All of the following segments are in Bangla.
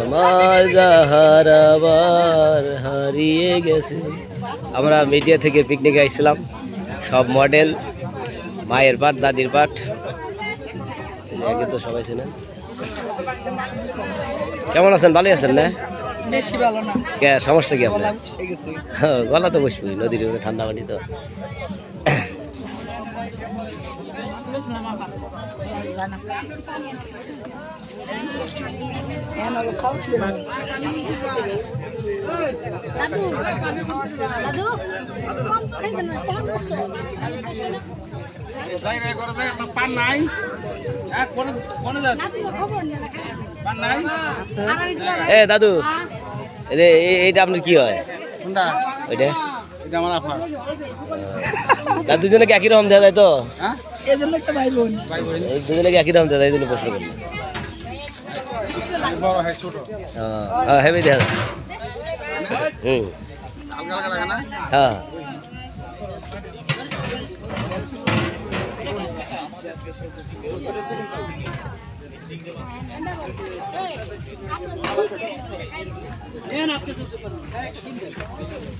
আমার যাহারাবার হারিয়ে গেছে। আমরা মিডিয়া থেকে পিকনিকে আসছিলাম সব মডেল মায়ের পাট দাদির পাট। আগে তো সবাই ছিলেন কেমন আছেন? ভালোই আছেন না? বেশি ভালো না। সমস্যা কি আপনার? হ্যাঁ, গলা তো বসবই নদীর ঠান্ডা পানি তো দাদু দাদু কম তো খাইবেন না তখন কষ্ট নাতি তো খবর নিয়ে না আর আমি দিলাম এ দাদু এ এইটা আপনার কি হয়? ওইটা? দাদু দুজনে কি একই রকম দেওয়া যায় তো? এই জন্য একটা ভাই বোন এই দুজনে কি একই রকম দেওয়া যায় প্রশ্ন করলাম। হ্যাঁ হেভি দেখা হ্যাঁ।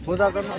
পূজা করুন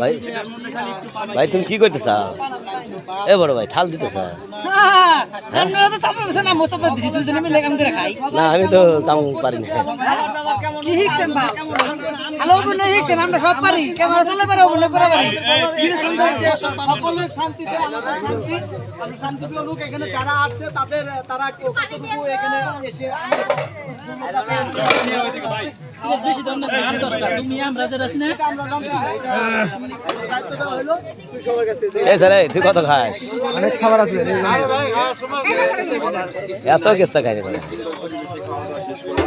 ভাই ভাই তুমি কি করতেছ এ বড় ভাই থাল দিতেছ আপনারা তো চাপা দিছেন না আমি তো কাম পারি না কি শিখছেন বা ভালো অভিনয় আমরা সব পারি ক্যামেরা চালে পারে অভিনয় করে পারি সকলের শান্তিতে শান্তি লোক এখানে যারা আসছে তাদের তারা কতটুকু এখানে এসে বেশি দাম না আট দশটা তুমি আমরা আছি না তুই কত খাস? অনেক খাবার আছে। এত কেসা খাই